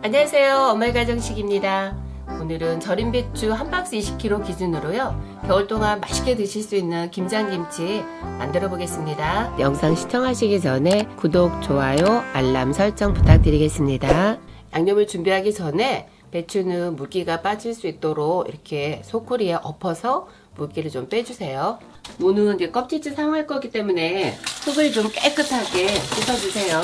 안녕하세요. 엄마의 가정식입니다. 오늘은 절임 배추 한 박스 20kg 기준으로요. 겨울 동안 맛있게 드실 수 있는 김장김치 만들어 보겠습니다. 영상 시청하시기 전에 구독, 좋아요, 알람 설정 부탁드리겠습니다. 양념을 준비하기 전에 배추는 물기가 빠질 수 있도록 이렇게 소쿠리에 엎어서 물기를 좀 빼주세요. 무는 이제 껍질째 사용할 거기 때문에 속을 좀 깨끗하게 씻어주세요.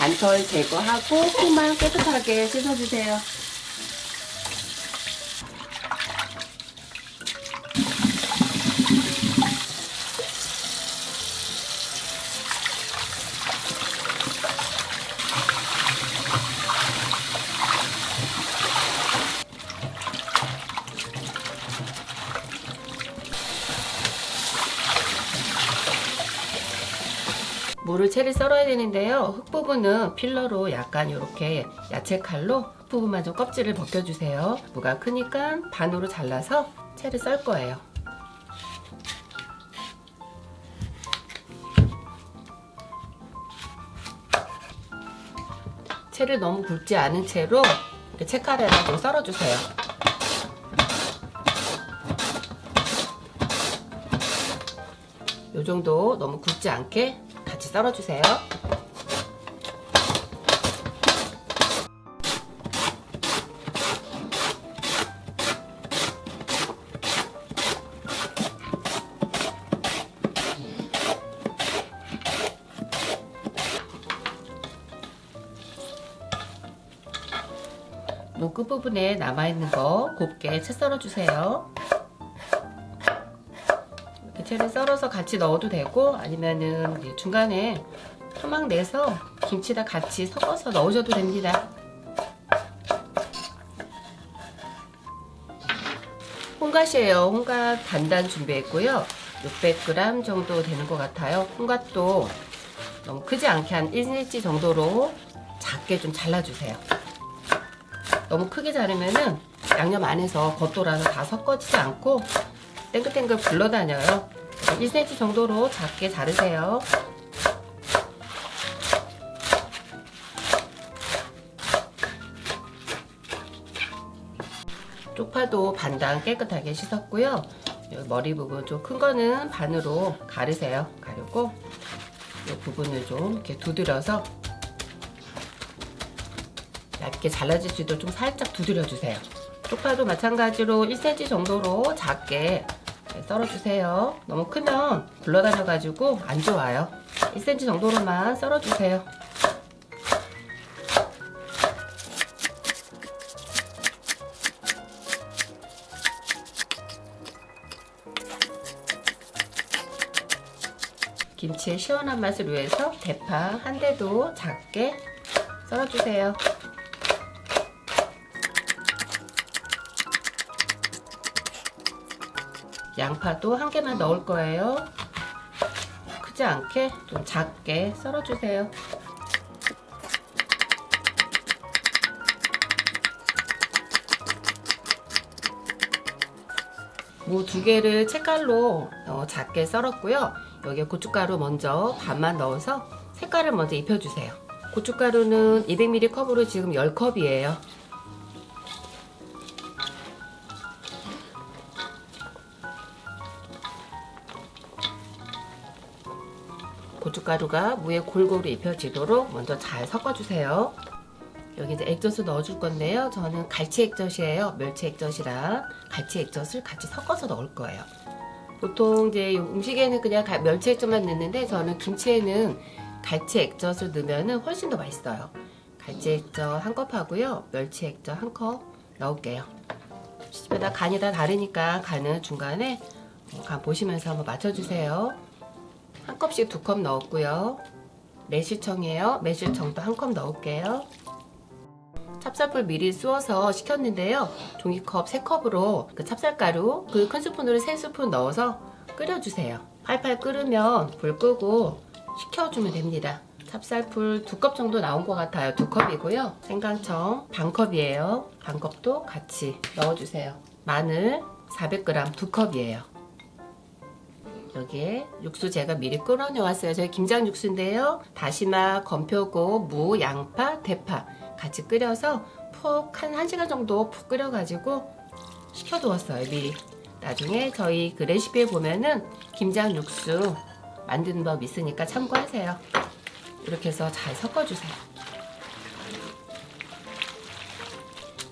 간털 제거하고 속만 깨끗하게 씻어주세요. 채를 썰어야 되는데요. 흙 부분은 필러로 약간 이렇게 야채 칼로 흙 부분만 좀 껍질을 벗겨주세요. 무가 크니까 반으로 잘라서 채를 썰 거예요. 채를 너무 굵지 않은 채로 이렇게 채칼에다 좀 썰어주세요. 요 정도 너무 굵지 않게 같이 썰어주세요. 무 끝부분에 남아있는 거 곱게 채 썰어주세요. 이렇게 채를 썰어서 같이 넣어도 되고 아니면은 중간에 토막 내서 김치랑 같이 섞어서 넣으셔도 됩니다. 홍갓이에요. 홍갓 단단 준비했고요. 600g 정도 되는 것 같아요. 홍갓도 너무 크지 않게 한 1cm 정도로 작게 좀 잘라주세요. 너무 크게 자르면은 양념 안에서 겉돌아서 다 섞어지지 않고 땡글땡글 굴러다녀요. 1cm 정도로 작게 자르세요. 쪽파도 반당 깨끗하게 씻었고요. 머리 부분 좀 큰 거는 반으로 가르세요. 가르고 이 부분을 좀 이렇게 두드려서 얇게 잘라질 수 있도록 좀 살짝 두드려 주세요. 쪽파도 마찬가지로 1cm 정도로 작게 썰어주세요. 너무 크면 굴러다녀가지고 안 좋아요. 1cm 정도로만 썰어주세요. 김치의 시원한 맛을 위해서 대파 한 대도 작게 썰어주세요. 양파도 한 개만 넣을 거예요. 크지 않게 좀 작게 썰어주세요. 무 두 개를 채칼로 어, 작게 썰었고요. 여기에 고춧가루 먼저 반만 넣어서 색깔을 먼저 입혀주세요. 고춧가루는 200ml 컵으로 지금 10컵이에요. 고춧가루가 무에 골고루 입혀지도록 먼저 잘 섞어주세요. 여기 이제 액젓을 넣어줄 건데요. 저는 갈치 액젓이에요. 멸치 액젓이랑 갈치 액젓을 같이 섞어서 넣을 거예요. 보통 이제 음식에는 그냥 가- 멸치 액젓만 넣는데 저는 김치에는 갈치 액젓을 넣으면 훨씬 더 맛있어요. 갈치 액젓 한 컵 하고요. 멸치 액젓 한 컵 넣을게요. 집에다 간이 다 다르니까 간은 중간에 어, 간 보시면서 한번 맞춰주세요. 한 컵씩 두 컵 넣었고요. 매실청이에요. 매실청도 한 컵 넣을게요. 찹쌀풀 미리 쑤어서 식혔는데요. 종이컵 3컵으로 그 찹쌀가루 그 큰 스푼으로 3스푼 넣어서 끓여주세요. 팔팔 끓으면 불 끄고 식혀주면 됩니다. 찹쌀풀 두 컵 정도 나온 것 같아요. 두 컵이고요. 생강청 반 컵이에요. 반 컵도 같이 넣어주세요. 마늘 400g 두 컵이에요. 여기에 육수 제가 미리 끓여놓았어요. 저희 김장 육수인데요. 다시마, 건표고, 무, 양파, 대파 같이 끓여서 푹 한 1시간 정도 푹 끓여가지고 식혀두었어요 미리 나중에 저희 그 레시피에 보면은 김장 육수 만드는 법 있으니까 참고하세요 이렇게 해서 잘 섞어주세요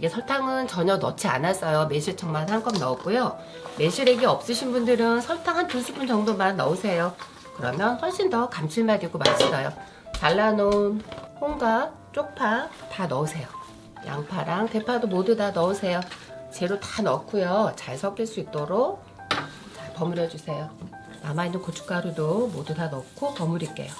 이게 설탕은 전혀 넣지 않았어요. 매실청만 한 컵 넣었고요. 매실액이 없으신 분들은 설탕 한 두 스푼 정도만 넣으세요. 그러면 훨씬 더 감칠맛 있고 맛있어요. 잘라놓은 홍과 쪽파 다 넣으세요. 양파랑 대파도 모두 다 넣으세요. 재료 다 넣고요. 잘 섞일 수 있도록 잘 버무려 주세요. 남아있는 고춧가루도 모두 다 넣고 버무릴게요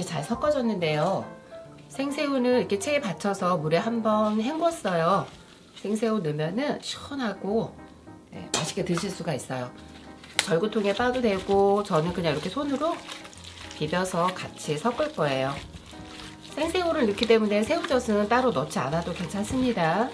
야채 잘 섞어줬는데요. 생새우는 이렇게 체에 받쳐서 물에 한번 헹궜어요. 생새우 넣으면은 시원하고 네, 맛있게 드실 수가 있어요. 절구통에 빠도 되고 저는 그냥 이렇게 손으로 비벼서 같이 섞을 거예요. 생새우를 넣기 때문에 새우젓은 따로 넣지 않아도 괜찮습니다.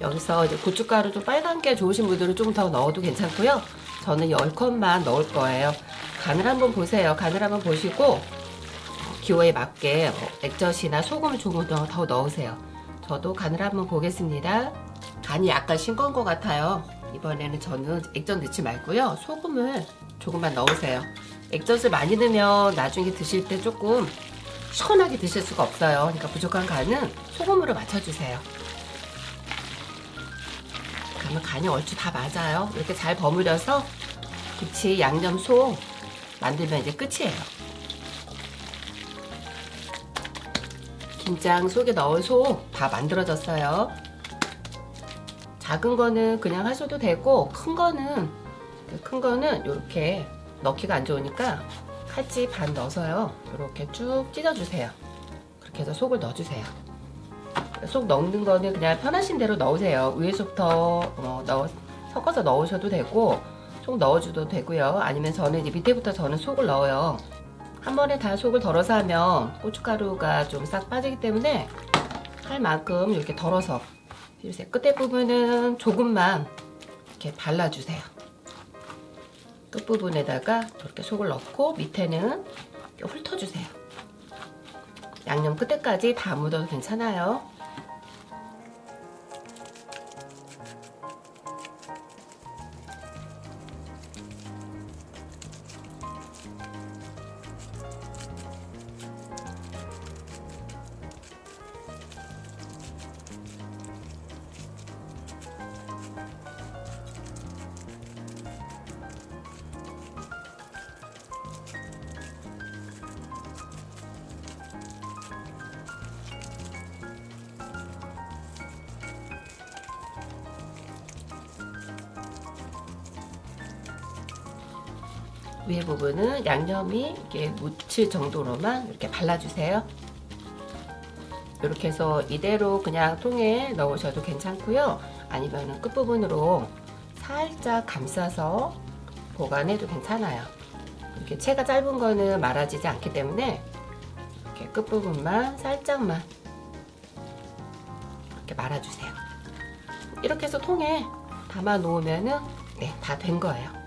여기서 이제 고춧가루 좀 빨간 게 좋으신 분들은 좀더 넣어도 괜찮고요. 저는 10컵만 넣을 거예요. 간을 한번 보세요. 간을 한번 보시고 어, 기호에 맞게 뭐 액젓이나 소금을 조금 더, 더 넣으세요. 저도 간을 한번 보겠습니다. 간이 약간 싱거운 것 같아요. 이번에는 저는 액젓 넣지 말고요. 소금을 조금만 넣으세요. 액젓을 많이 넣으면 나중에 드실 때 조금 시원하게 드실 수가 없어요. 그러니까 부족한 간은 소금으로 맞춰주세요. 그러면 간이 얼추 다 맞아요. 이렇게 잘 버무려서 김치 양념 소 만들면 이제 끝이에요. 김장 속에 넣은 소 다 만들어졌어요. 작은 거는 그냥 하셔도 되고 큰 거는 큰 거는 이렇게 넣기가 안 좋으니까 칼집 반 넣어서요. 이렇게 쭉 찢어주세요. 그렇게 해서 속을 넣어주세요. 속 넣는 거는 그냥 편하신 대로 넣으세요. 위에 속부터 어, 넣어 섞어서 넣으셔도 되고 속 넣어줘도 되고요. 아니면 저는 이제 밑에부터 저는 속을 넣어요. 한 번에 다 속을 덜어서 하면 고춧가루가 좀 싹 빠지기 때문에 할 만큼 이렇게 덜어서 이렇게 끝에 부분은 조금만 이렇게 발라주세요. 끝 부분에다가 이렇게 속을 넣고 밑에는 이렇게 훑어주세요. 양념 끝에까지 다 묻어도 괜찮아요. 위에 부분은 양념이 이렇게 묻힐 정도로만 이렇게 발라주세요. 이렇게 해서 이대로 그냥 통에 넣으셔도 괜찮고요. 아니면 끝부분으로 살짝 감싸서 보관해도 괜찮아요. 이렇게 채가 짧은 거는 말아지지 않기 때문에 이렇게 끝부분만 살짝만 이렇게 말아주세요. 이렇게 해서 통에 담아 놓으면은 네, 다 된 거예요.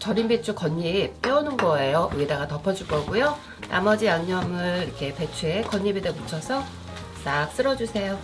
절임 배추 겉잎 떼어놓은 거예요. 위에다가 덮어줄 거고요. 나머지 양념을 이렇게 배추에 겉잎에다 묻혀서 싹 쓸어주세요.